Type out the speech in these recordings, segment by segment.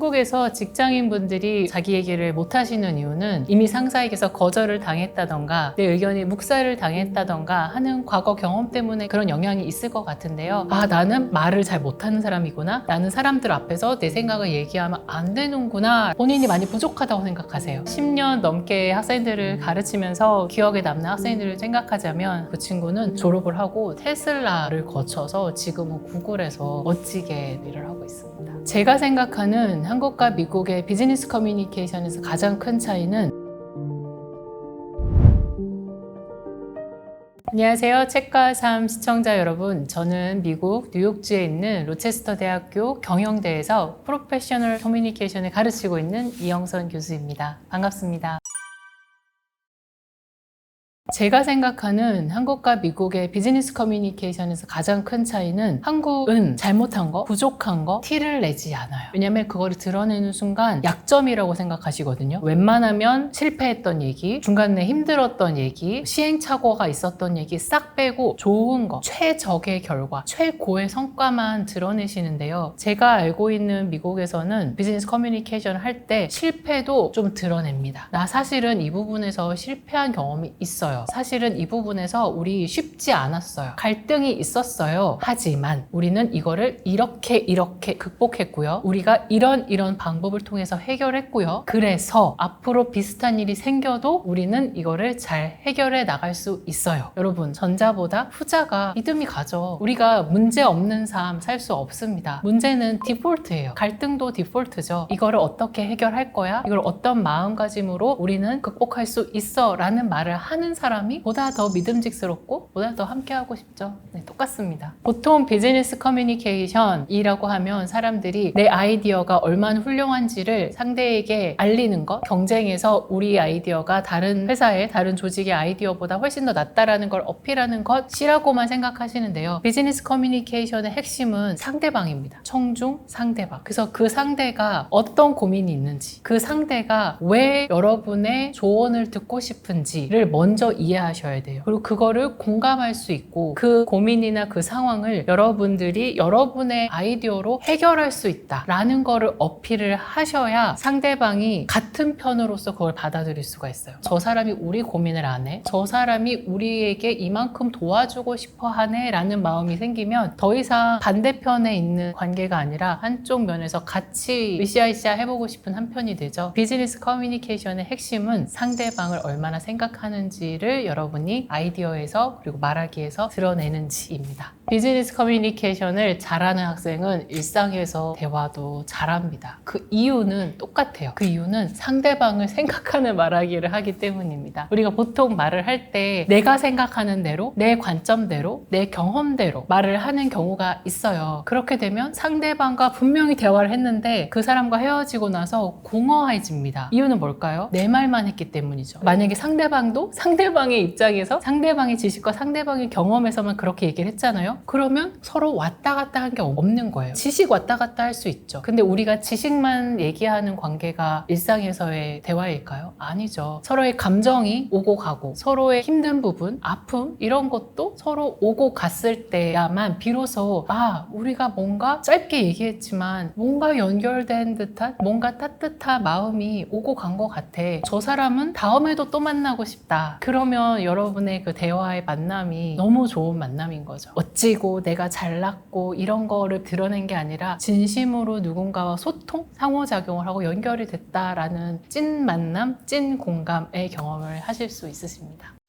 한국에서 직장인분들이 자기 얘기를 못 하시는 이유는 이미 상사에게서 거절을 당했다던가 내 의견이 묵살을 당했다던가 하는 과거 경험 때문에 그런 영향이 있을 것 같은데요. 아, 나는 말을 잘 못하는 사람이구나. 나는 사람들 앞에서 내 생각을 얘기하면 안 되는구나. 본인이 많이 부족하다고 생각하세요. 10년 넘게 학생들을 가르치면서 기억에 남는 학생들을 생각하자면 그 친구는 졸업을 하고 테슬라를 거쳐서 지금은 구글에서 멋지게 일을 하고 있습니다. 제가 생각하는 한국과 미국의 비즈니스 커뮤니케이션에서 가장 큰 차이는 안녕하세요. 책과 삶 시청자 여러분. 저는 미국 뉴욕주에 있는 로체스터 대학교 경영대에서 프로페셔널 커뮤니케이션을 가르치고 있는 이영선 교수입니다. 반갑습니다. 제가 생각하는 한국과 미국의 비즈니스 커뮤니케이션에서 가장 큰 차이는 한국은 잘못한 거, 부족한 거 티를 내지 않아요. 왜냐면 그거를 드러내는 순간 약점이라고 생각하시거든요. 웬만하면 실패했던 얘기, 중간에 힘들었던 얘기, 시행착오가 있었던 얘기 싹 빼고 좋은 거, 최적의 결과, 최고의 성과만 드러내시는데요. 제가 알고 있는 미국에서는 비즈니스 커뮤니케이션을 할때 실패도 좀 드러냅니다. 나 사실은 이 부분에서 실패한 경험이 있어요. 사실은 이 부분에서 우리 쉽지 않았어요. 갈등이 있었어요. 하지만 우리는 이거를 이렇게 이렇게 극복했고요. 우리가 이런 이런 방법을 통해서 해결했고요. 그래서 앞으로 비슷한 일이 생겨도 우리는 이거를 잘 해결해 나갈 수 있어요. 여러분, 전자보다 후자가 믿음이 가죠. 우리가 문제 없는 삶 살 수 없습니다. 문제는 디폴트예요. 갈등도 디폴트죠. 이거를 어떻게 해결할 거야? 이걸 어떤 마음가짐으로 우리는 극복할 수 있어? 라는 말을 하는 사람 이 보다 더 믿음직스럽고 보다 더 함께하고 싶죠. 네, 똑같습니다. 보통 비즈니스 커뮤니케이션이라고 하면 사람들이 내 아이디어가 얼마나 훌륭한지를 상대에게 알리는 것, 경쟁에서 우리 아이디어가 다른 회사의 다른 조직의 아이디어보다 훨씬 더 낫다라는 걸 어필하는 것이라고만 생각하시는데요. 비즈니스 커뮤니케이션의 핵심은 상대방입니다. 청중 상대방. 그래서 그 상대가 어떤 고민이 있는지, 그 상대가 왜 여러분의 조언을 듣고 싶은지를 먼저 이해하셔야 돼요. 그리고 그거를 공감할 수 있고 그 고민이나 그 상황을 여러분들이 여러분의 아이디어로 해결할 수 있다라는 거를 어필을 하셔야 상대방이 같은 편으로서 그걸 받아들일 수가 있어요. 저 사람이 우리 고민을 안 해. 저 사람이 우리에게 이만큼 도와주고 싶어 하네 라는 마음이 생기면 더 이상 반대편에 있는 관계가 아니라 한쪽 면에서 같이 으쌰으쌰 해보고 싶은 한 편이 되죠. 비즈니스 커뮤니케이션의 핵심은 상대방을 얼마나 생각하는지를 여러분이 아이디어에서 그리고 말하기에서 드러내는지입니다. 비즈니스 커뮤니케이션을 잘하는 학생은 일상에서 대화도 잘합니다. 그 이유는 똑같아요. 그 이유는 상대방을 생각하는 말하기를 하기 때문입니다. 우리가 보통 말을 할 때 내가 생각하는 대로, 내 관점대로, 내 경험대로 말을 하는 경우가 있어요. 그렇게 되면 상대방과 분명히 대화를 했는데 그 사람과 헤어지고 나서 공허해집니다. 이유는 뭘까요? 내 말만 했기 때문이죠. 만약에 상대방도 상대방의 입장에서 상대방의 지식과 상대방의 경험에서만 그렇게 얘기를 했잖아요. 그러면 서로 왔다 갔다 한 게 없는 거예요. 지식 왔다 갔다 할 수 있죠. 근데 우리가 지식만 얘기하는 관계가 일상에서의 대화일까요? 아니죠. 서로의 감정이 오고 가고 서로의 힘든 부분, 아픔 이런 것도 서로 오고 갔을 때야만 비로소 아 우리가 뭔가 짧게 얘기했지만 뭔가 연결된 듯한 뭔가 따뜻한 마음이 오고 간 것 같아. 저 사람은 다음에도 또 만나고 싶다. 그러면 여러분의 그 대화의 만남이 너무 좋은 만남인 거죠. 멋지고 내가 잘났고 이런 거를 드러낸 게 아니라 진심으로 누군가와 소통, 상호작용을 하고 연결이 됐다라는 찐 만남, 찐 공감의 경험을 하실 수 있으십니다.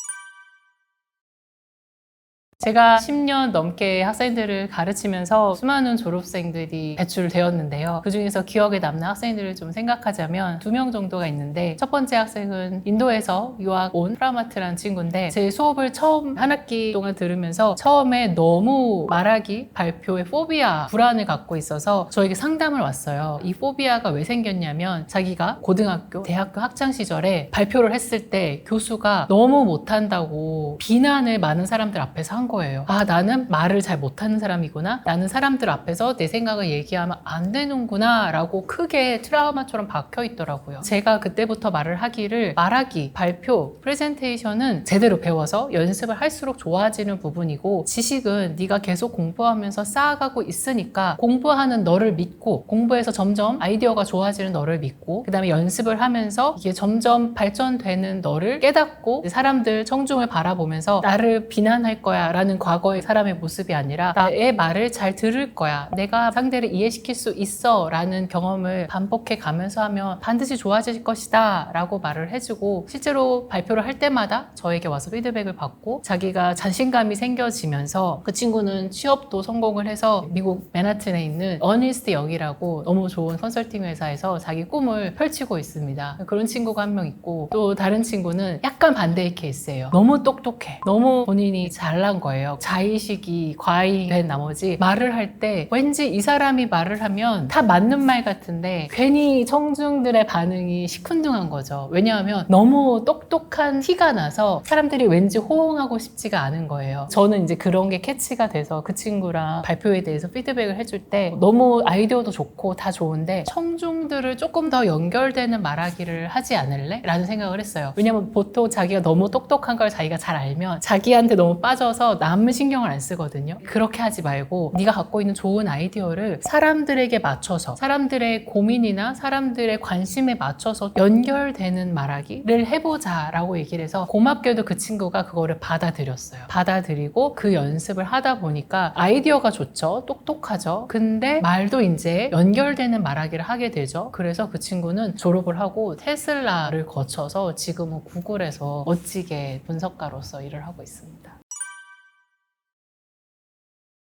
제가 10년 넘게 학생들을 가르치면서 수많은 졸업생들이 배출되었는데요. 그 중에서 기억에 남는 학생들을 좀 생각하자면 두 명 정도가 있는데 첫 번째 학생은 인도에서 유학 온 프라마트라는 친구인데 제 수업을 처음 한 학기 동안 들으면서 처음에 너무 말하기, 발표에 포비아, 불안을 갖고 있어서 저에게 상담을 왔어요. 이 포비아가 왜 생겼냐면 자기가 고등학교, 대학교 학창 시절에 발표를 했을 때 교수가 너무 못한다고 비난을 많은 사람들 앞에서 한 거예요. 아, 나는 말을 잘 못하는 사람이구나. 나는 사람들 앞에서 내 생각을 얘기하면 안 되는구나. 라고 크게 트라우마처럼 박혀 있더라고요. 제가 그때부터 말을 하기를 말하기, 발표, 프레젠테이션은 제대로 배워서 연습을 할수록 좋아지는 부분이고 지식은 네가 계속 공부하면서 쌓아가고 있으니까 공부하는 너를 믿고 공부해서 점점 아이디어가 좋아지는 너를 믿고 그 다음에 연습을 하면서 이게 점점 발전되는 너를 깨닫고 사람들 청중을 바라보면서 나를 비난할 거야 라는 과거의 사람의 모습이 아니라 나의 말을 잘 들을 거야 내가 상대를 이해시킬 수 있어 라는 경험을 반복해 가면서 하면 반드시 좋아질 것이다 라고 말을 해주고 실제로 발표를 할 때마다 저에게 와서 피드백을 받고 자기가 자신감이 생겨지면서 그 친구는 취업도 성공을 해서 미국 맨하튼에 있는 어니스트 역이라고 너무 좋은 컨설팅 회사에서 자기 꿈을 펼치고 있습니다. 그런 친구가 한 명 있고 또 다른 친구는 약간 반대의 케이스예요. 너무 똑똑해. 너무 본인이 잘난 거 예요. 자의식이 과잉된 나머지 말을 할 때 왠지 이 사람이 말을 하면 다 맞는 말 같은데 괜히 청중들의 반응이 시큰둥한 거죠. 왜냐하면 너무 똑똑한 티가 나서 사람들이 왠지 호응하고 싶지가 않은 거예요. 저는 이제 그런 게 캐치가 돼서 그 친구랑 발표에 대해서 피드백을 해줄 때 너무 아이디어도 좋고 다 좋은데 청중들을 조금 더 연결되는 말하기를 하지 않을래? 라는 생각을 했어요. 왜냐면 보통 자기가 너무 똑똑한 걸 자기가 잘 알면 자기한테 너무 빠져서 남의 신경을 안 쓰거든요. 그렇게 하지 말고 네가 갖고 있는 좋은 아이디어를 사람들에게 맞춰서 사람들의 고민이나 사람들의 관심에 맞춰서 연결되는 말하기를 해보자라고 얘기를 해서 고맙게도 그 친구가 그거를 받아들였어요. 받아들이고 그 연습을 하다 보니까 아이디어가 좋죠. 똑똑하죠. 근데 말도 이제 연결되는 말하기를 하게 되죠. 그래서 그 친구는 졸업을 하고 테슬라를 거쳐서 지금은 구글에서 멋지게 분석가로서 일을 하고 있습니다.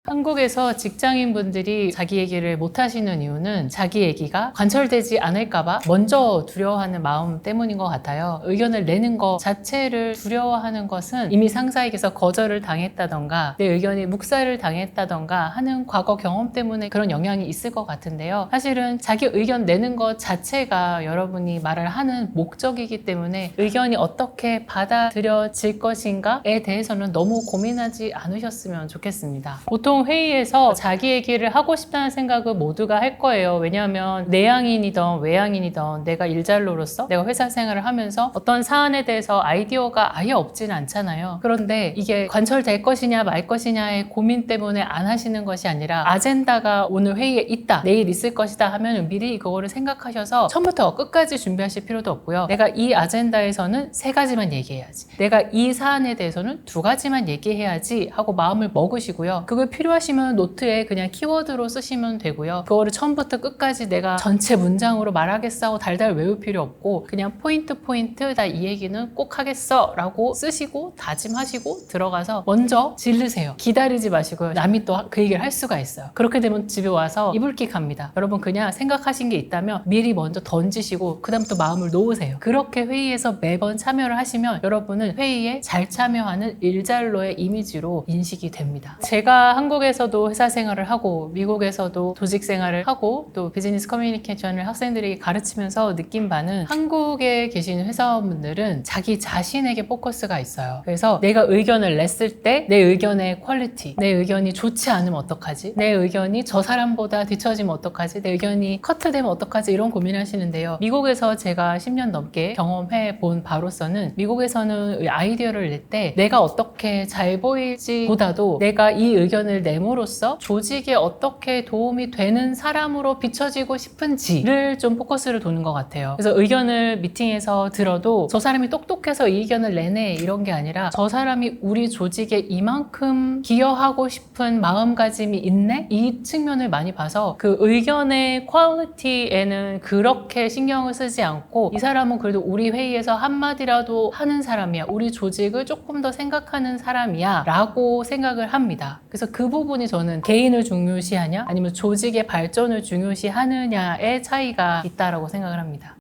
한국에서 직장인분들이 자기 얘기를 못 하시는 이유는 자기 얘기가 관철되지 않을까봐 먼저 두려워하는 마음 때문인 것 같아요. 의견을 내는 것 자체를 두려워하는 것은 이미 상사에게서 거절을 당했다던가 내 의견이 묵살을 당했다던가 하는 과거 경험 때문에 그런 영향이 있을 것 같은데요. 사실은 자기 의견 내는 것 자체가 여러분이 말을 하는 목적이기 때문에 의견이 어떻게 받아들여질 것인가에 대해서는 너무 고민하지 않으셨으면 좋겠습니다. 보통 회의에서 자기 얘기를 하고 싶다는 생각을 모두가 할 거예요. 왜냐하면 내향인이든 외향인이든 내가 일잘로로서 내가 회사 생활을 하면서 어떤 사안에 대해서 아이디어가 아예 없지는 않잖아요. 그런데 이게 관철될 것이냐 말 것이냐의 고민 때문에 안 하시는 것이 아니라 아젠다가 오늘 회의에 있다, 내일 있을 것이다 하면 미리 그거를 생각하셔서 처음부터 끝까지 준비하실 필요도 없고요. 내가 이 아젠다에서는 세 가지만 얘기해야지. 내가 이 사안에 대해서는 두 가지만 얘기해야지 하고 마음을 먹으시고요. 그걸 필요 하시면 노트에 그냥 키워드로 쓰시면 되고요. 그거를 처음부터 끝까지 내가 전체 문장으로 말하겠어 달달 외울 필요 없고 그냥 포인트 포인트 나 이 얘기는 꼭 하겠어 라고 쓰시고 다짐하시고 들어가서 먼저 질르세요. 기다리지 마시고요. 남이 또 그 얘기를 할 수가 있어요. 그렇게 되면 집에 와서 이불킥 갑니다. 여러분 그냥 생각하신 게 있다면 미리 먼저 던지시고 그 다음부터 마음을 놓으세요. 그렇게 회의에서 매번 참여를 하시면 여러분은 회의에 잘 참여하는 일잘로의 이미지로 인식이 됩니다. 제가 한국에서도 회사 생활을 하고 미국에서도 조직 생활을 하고 또 비즈니스 커뮤니케이션을 학생들에게 가르치면서 느낀 바는 한국에 계신 회사원분들은 자기 자신에게 포커스가 있어요. 그래서 내가 의견을 냈을 때 내 의견의 퀄리티, 내 의견이 좋지 않으면 어떡하지? 내 의견이 저 사람보다 뒤처지면 어떡하지? 내 의견이 커트되면 어떡하지? 이런 고민하시는데요. 미국에서 제가 10년 넘게 경험해 본 바로서는 미국에서는 아이디어를 낼 때 내가 어떻게 잘 보일지 보다도 내가 이 의견을 내므로써 조직에 어떻게 도움이 되는 사람으로 비춰지고 싶은지를 좀 포커스를 두는 것 같아요. 그래서 의견을 미팅에서 들어도 저 사람이 똑똑해서 이 의견을 내네 이런 게 아니라 저 사람이 우리 조직에 이만큼 기여하고 싶은 마음가짐이 있네? 이 측면을 많이 봐서 그 의견의 퀄리티에는 그렇게 신경을 쓰지 않고 이 사람은 그래도 우리 회의에서 한마디라도 하는 사람이야. 우리 조직을 조금 더 생각하는 사람이야. 라고 생각을 합니다. 그래서 그 부분이 저는 개인을 중요시하냐 아니면 조직의 발전을 중요시하느냐의 차이가 있다라고 생각을 합니다.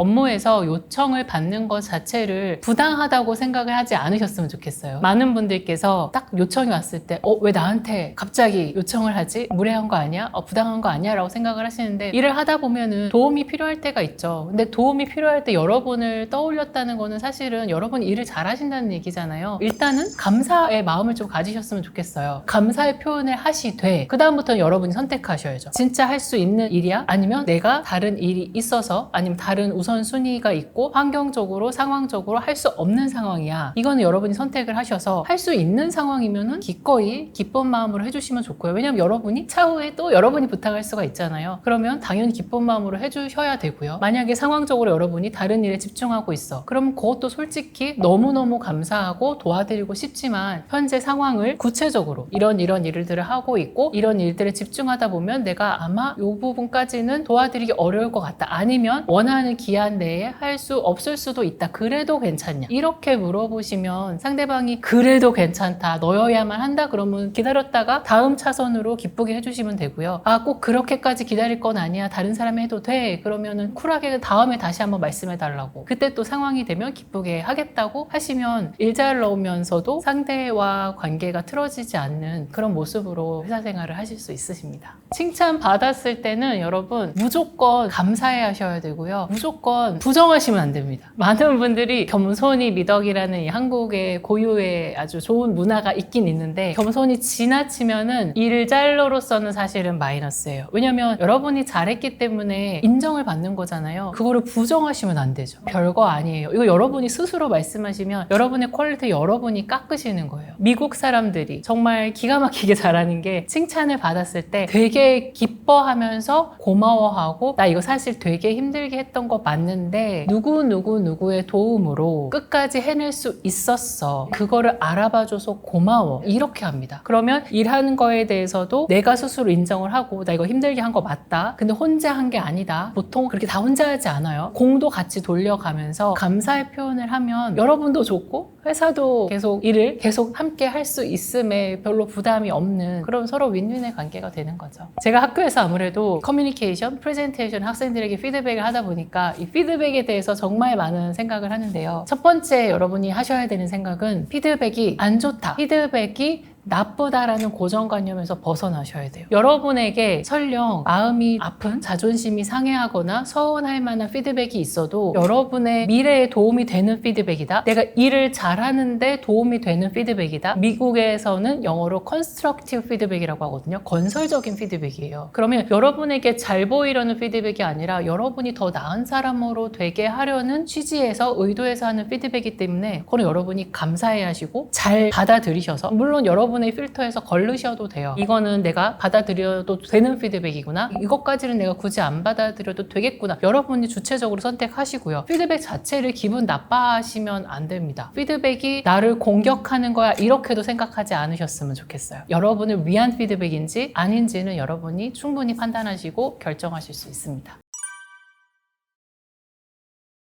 업무에서 요청을 받는 것 자체를 부당하다고 생각을 하지 않으셨으면 좋겠어요. 많은 분들께서 딱 요청이 왔을 때, 어, 왜 나한테 갑자기 요청을 하지? 무례한 거 아니야? 어, 부당한 거 아니야? 라고 생각을 하시는데, 일을 하다 보면은 도움이 필요할 때가 있죠. 근데 도움이 필요할 때 여러분을 떠올렸다는 거는 사실은 여러분 일을 잘 하신다는 얘기잖아요. 일단은 감사의 마음을 좀 가지셨으면 좋겠어요. 감사의 표현을 하시되, 그다음부터는 여러분이 선택하셔야죠. 진짜 할 수 있는 일이야? 아니면 내가 다른 일이 있어서, 아니면 다른 우선 순위가 있고, 환경적으로, 상황적으로 할 수 없는 상황이야. 이거는 여러분이 선택을 하셔서 할 수 있는 상황이면은 기꺼이 기쁜 마음으로 해주시면 좋고요. 왜냐면 여러분이 차후에 또 여러분이 부탁할 수가 있잖아요. 그러면 당연히 기쁜 마음으로 해주셔야 되고요. 만약에 상황적으로 여러분이 다른 일에 집중하고 있어. 그럼 그것도 솔직히 너무너무 감사하고 도와드리고 싶지만 현재 상황을 구체적으로 이런 이런 일들을 하고 있고 이런 일들에 집중하다 보면 내가 아마 이 부분까지는 도와드리기 어려울 것 같다. 아니면 원하는 기한 내에 할 수 없을 수도 있다. 그래도 괜찮냐? 이렇게 물어보시면 상대방이 그래도 괜찮다. 너여야만 한다. 그러면 기다렸다가 다음 차선으로 기쁘게 해주시면 되고요. 아, 꼭 그렇게까지 기다릴 건 아니야. 다른 사람이 해도 돼. 그러면은 쿨하게 다음에 다시 한번 말씀해 달라고. 그때 또 상황이 되면 기쁘게 하겠다고 하시면 일잘 넣으면서도 상대와 관계가 틀어지지 않는 그런 모습으로 회사 생활을 하실 수 있으십니다. 칭찬 받았을 때는 여러분 무조건 감사해 하셔야 되고요. 무조건 부정하시면 안 됩니다. 많은 분들이 겸손이 미덕이라는 이 한국의 고유의 아주 좋은 문화가 있긴 있는데 겸손이 지나치면은 일잘러로서는 사실은 마이너스예요. 왜냐면 여러분이 잘했기 때문에 인정을 받는 거잖아요. 그거를 부정하시면 안 되죠. 별거 아니에요. 이거 여러분이 스스로 말씀하시면 여러분의 퀄리티 여러분이 깎으시는 거예요. 미국 사람들이 정말 기가 막히게 잘하는 게 칭찬을 받았을 때 되게 기뻐하면서 고마워하고 나 이거 사실 되게 힘들게 했던 거 맞는데 누구 누구 누구의 도움으로 끝까지 해낼 수 있었어. 그거를 알아봐줘서 고마워. 이렇게 합니다. 그러면 일하는 거에 대해서도 내가 스스로 인정을 하고 나 이거 힘들게 한 거 맞다. 근데 혼자 한 게 아니다. 보통 그렇게 다 혼자 하지 않아요. 공도 같이 돌려가면서 감사의 표현을 하면 여러분도 좋고 회사도 계속 일을 계속 함께 할 수 있음에 별로 부담이 없는 그런 서로 윈윈의 관계가 되는 거죠. 제가 학교에서 아무래도 커뮤니케이션, 프레젠테이션 학생들에게 피드백을 하다 보니까 이 피드백에 대해서 정말 많은 생각을 하는데요. 첫 번째 여러분이 하셔야 되는 생각은 피드백이 안 좋다. 피드백이 나쁘다라는 고정관념에서 벗어나셔야 돼요. 여러분에게 설령 마음이 아픈 자존심이 상해하거나 서운할 만한 피드백이 있어도 여러분의 미래에 도움이 되는 피드백이다. 내가 일을 잘하는데 도움이 되는 피드백이다. 미국에서는 영어로 constructive 피드백이라고 하거든요. 건설적인 피드백이에요. 그러면 여러분에게 잘 보이려는 피드백이 아니라 여러분이 더 나은 사람으로 되게 하려는 취지에서 의도해서 하는 피드백이기 때문에 그건 여러분이 감사해 하시고 잘 받아들이셔서 물론 여러분 의 필터에서 걸르셔도 돼요. 이거는 내가 받아들여도 되는 피드백이구나. 이것까지는 내가 굳이 안 받아들여도 되겠구나. 여러분이 주체적으로 선택하시고요. 피드백 자체를 기분 나빠하시면 안 됩니다. 피드백이 나를 공격하는 거야. 이렇게도 생각하지 않으셨으면 좋겠어요. 여러분을 위한 피드백인지 아닌지는 여러분이 충분히 판단하시고 결정하실 수 있습니다.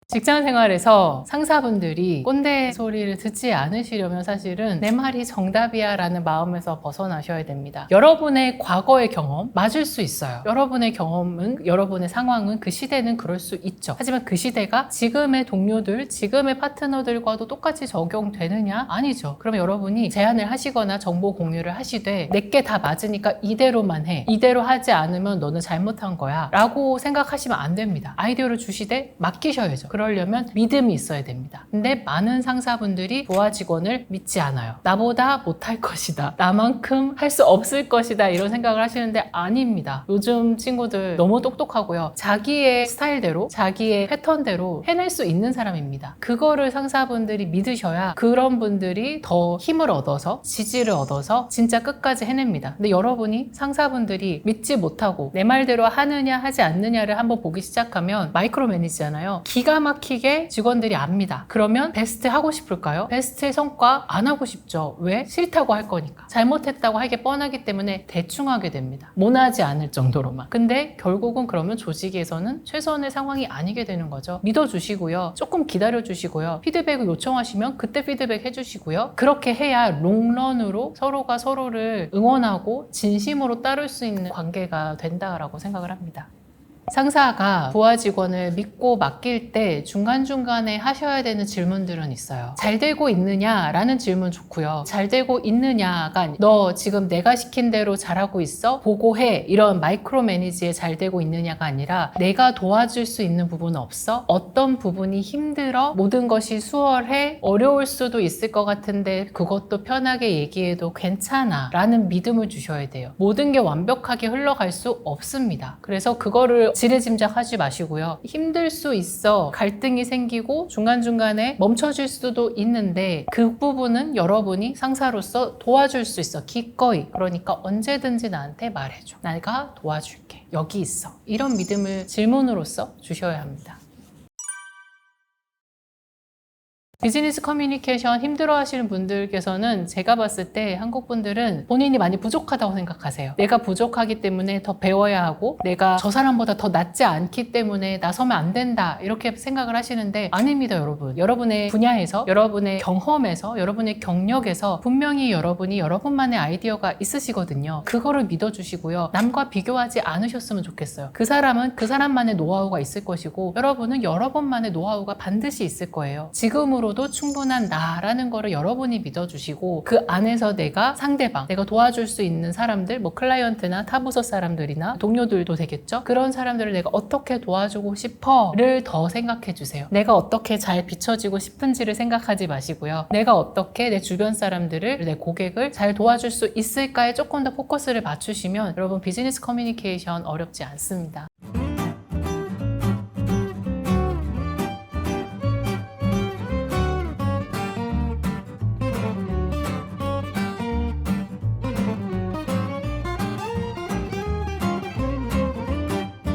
직장 생활에서 상사분들이 꼰대 소리를 듣지 않으시려면 사실은 내 말이 정답이야 라는 마음에서 벗어나셔야 됩니다. 여러분의 과거의 경험 맞을 수 있어요. 여러분의 경험은, 여러분의 상황은 그 시대는 그럴 수 있죠. 하지만 그 시대가 지금의 동료들, 지금의 파트너들과도 똑같이 적용되느냐? 아니죠. 그러면 여러분이 제안을 하시거나 정보 공유를 하시되 내게 다 맞으니까 이대로만 해. 이대로 하지 않으면 너는 잘못한 거야. 라고 생각하시면 안 됩니다. 아이디어를 주시되 맡기셔야죠. 그러려면 믿음이 있어야 됩니다. 근데 많은 상사분들이 부하 직원을 믿지 않아요. 나보다 못할 것이다. 나만큼 할 수 없을 것이다. 이런 생각을 하시는데 아닙니다. 요즘 친구들 너무 똑똑하고요. 자기의 스타일대로, 자기의 패턴대로 해낼 수 있는 사람입니다. 그거를 상사분들이 믿으셔야 그런 분들이 더 힘을 얻어서 지지를 얻어서 진짜 끝까지 해냅니다. 근데 여러분이 상사분들이 믿지 못하고 내 말대로 하느냐 하지 않느냐를 한번 보기 시작하면 마이크로 매니지잖아요. 기가 막히게 직원들이 압니다. 그러면 베스트 하고 싶을까요? 베스트의 성과 안 하고 싶죠. 왜? 싫다고 할 거니까. 잘못했다고 하기 뻔하기 때문에 대충 하게 됩니다. 모나지 않을 정도로만. 근데 결국은 그러면 조직에서는 최선의 상황이 아니게 되는 거죠. 믿어주시고요. 조금 기다려주시고요. 피드백을 요청하시면 그때 피드백 해주시고요. 그렇게 해야 롱런으로 서로가 서로를 응원하고 진심으로 따를 수 있는 관계가 된다라고 생각을 합니다. 상사가 부하 직원을 믿고 맡길 때 중간중간에 하셔야 되는 질문들은 있어요. 잘 되고 있느냐라는 질문 좋고요. 잘 되고 있느냐가 너 지금 내가 시킨 대로 잘하고 있어? 보고해. 이런 마이크로 매니지에 잘 되고 있느냐가 아니라 내가 도와줄 수 있는 부분은 없어? 어떤 부분이 힘들어? 모든 것이 수월해? 어려울 수도 있을 것 같은데 그것도 편하게 얘기해도 괜찮아. 라는 믿음을 주셔야 돼요. 모든 게 완벽하게 흘러갈 수 없습니다. 그래서 그거를 지레짐작하지 마시고요. 힘들 수 있어. 갈등이 생기고 중간중간에 멈춰질 수도 있는데 그 부분은 여러분이 상사로서 도와줄 수 있어. 기꺼이. 그러니까 언제든지 나한테 말해줘. 내가 도와줄게. 여기 있어. 이런 믿음을 질문으로서 주셔야 합니다. 비즈니스 커뮤니케이션 힘들어 하시는 분들께서는 제가 봤을 때 한국 분들은 본인이 많이 부족하다고 생각하세요. 내가 부족하기 때문에 더 배워야 하고 내가 저 사람보다 더 낫지 않기 때문에 나서면 안 된다. 이렇게 생각을 하시는데 아닙니다, 여러분. 여러분의 분야에서, 여러분의 경험에서, 여러분의 경력에서 분명히 여러분이 여러분만의 아이디어가 있으시거든요. 그거를 믿어주시고요. 남과 비교하지 않으셨으면 좋겠어요. 그 사람은 그 사람만의 노하우가 있을 것이고 여러분은 여러분만의 노하우가 반드시 있을 거예요. 지금으로 도 충분한 나라는 거를 여러분이 믿어주시고 그 안에서 내가 상대방, 내가 도와줄 수 있는 사람들, 뭐 클라이언트나 타부서 사람들이나 동료들도 되겠죠? 그런 사람들을 내가 어떻게 도와주고 싶어를 더 생각해 주세요. 내가 어떻게 잘 비춰지고 싶은지를 생각하지 마시고요. 내가 어떻게 내 주변 사람들을, 내 고객을 잘 도와줄 수 있을까에 조금 더 포커스를 맞추시면 여러분 비즈니스 커뮤니케이션 어렵지 않습니다.